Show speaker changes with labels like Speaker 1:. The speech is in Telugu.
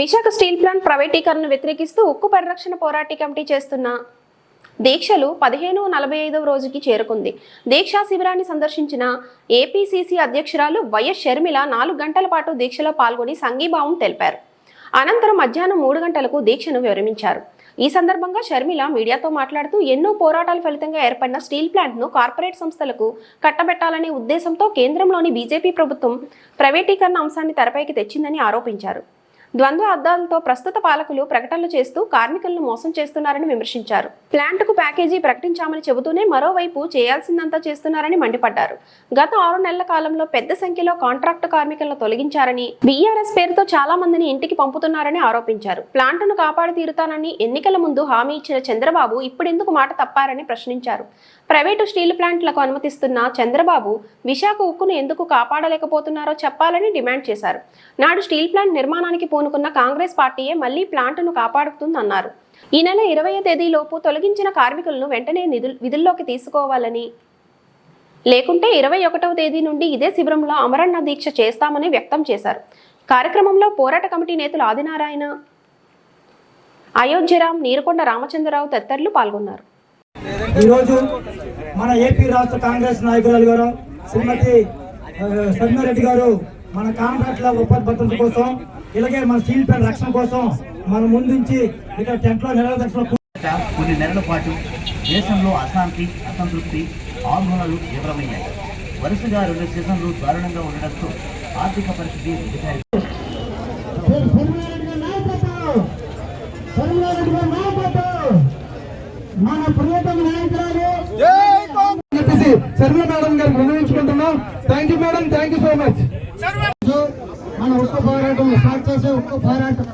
Speaker 1: విశాఖ స్టీల్ ప్లాంట్ ప్రైవేటీకరణను వ్యతిరేకిస్తూ ఉక్కు పరిరక్షణ పోరాట కమిటీ చేస్తున్న దీక్షలు పదిహేను నలభై ఐదవ రోజుకి చేరుకుంది. దీక్షా శిబిరాన్ని సందర్శించిన ఏపీసీసీ అధ్యక్షురాలు వైఎస్ షర్మిల నాలుగు గంటల పాటు దీక్షలో పాల్గొని సంఘీభావం తెలిపారు. అనంతరం మధ్యాహ్నం మూడు గంటలకు దీక్షను విరమించారు. ఈ సందర్భంగా షర్మిల మీడియాతో మాట్లాడుతూ ఎన్నో పోరాటాల ఫలితంగా ఏర్పడిన స్టీల్ ప్లాంట్ను కార్పొరేట్ సంస్థలకు కట్టబెట్టాలనే ఉద్దేశంతో కేంద్రంలోని బీజేపీ ప్రభుత్వం ప్రైవేటీకరణ అంశాన్ని తెరపైకి తెచ్చిందని ఆరోపించారు. ద్వంద్వ అద్దాలతో ప్రస్తుత పాలకులు ప్రకటనలు చేస్తూ కార్మికులను మోసం చేస్తున్నారని విమర్శించారు. ప్లాంట్కు ప్యాకేజీ ప్రకటించామని చెబుతూనే మరోవైపు చేయాల్సిందంతా చేస్తున్నారని మండిపడ్డారు. గత ఆరు నెలల కాలంలో పెద్ద సంఖ్యలో కాంట్రాక్టు కార్మికులను తొలగించారని బీఆర్ఎస్ పేరుతో చాలా మందిని ఇంటికి పంపుతున్నారని ఆరోపించారు. ప్లాంట్ను కాపాడి తీరుతానని ఎన్నికల ముందు హామీ ఇచ్చిన చంద్రబాబు ఇప్పుడెందుకు మాట తప్పారని ప్రశ్నించారు. ప్రైవేటు స్టీల్ ప్లాంట్లకు అనుమతిస్తున్న చంద్రబాబు విశాఖ ఉక్కును ఎందుకు కాపాడలేకపోతున్నారో చెప్పాలని డిమాండ్ చేశారు. నాడు స్టీల్ ప్లాంట్ నిర్మాణానికి పూనుకున్న కాంగ్రెస్ పార్టీయే మళ్ళీ ప్లాంట్ను కాపాడుతుందన్నారు. ఈ నెల ఇరవై తేదీలోపు తొలగించిన కార్మికులను వెంటనే నిధుల్ విధుల్లోకి తీసుకోవాలని లేకుంటే ఇరవై ఒకటవ తేదీ నుండి ఇదే శిబిరంలో అమరణ దీక్ష చేస్తామని వ్యక్తం చేశారు. కార్యక్రమంలో పోరాట కమిటీ నేతలు ఆదినారాయణ అయోధ్యరామ్ నీరుకొండ రామచంద్రరావు తదితరులు పాల్గొన్నారు.
Speaker 2: ఈరోజు మన ఏపీ రాష్ట్ర కాంగ్రెస్ నాయకురాలు గారు శ్రీమతి ఆ, సర్మారెడ్డి గారు మన కాంట్రాక్ట్ల ఉపాధి భద్రత కోసం ఇలాగే మన స్టీల్ ప్లాంట్ రక్షణ కోసం మన ముందుంచి ఇక్కడ టెంట్లో నిలదక్షణ
Speaker 3: గత కొన్ని నెలల పాటు దేశంలో అశాంతి అసంతృప్తి ఆందోళనలు తీవ్రమయ్యాయి. వరుసగా రెండు సీజన్లు దారుణంగా ఉండడంతో ఆర్థిక పరిస్థితి దిగజారి
Speaker 2: మన ప్రియతమ నాయకురాలు. చెప్పేసి శర్మ మేడం గారు విన్నవించుకుంటున్నాం. Thank you madam thank you so much మన ఉక్కు పోరాటం స్టార్ట్ చేసే ఉక్కు పోరాటం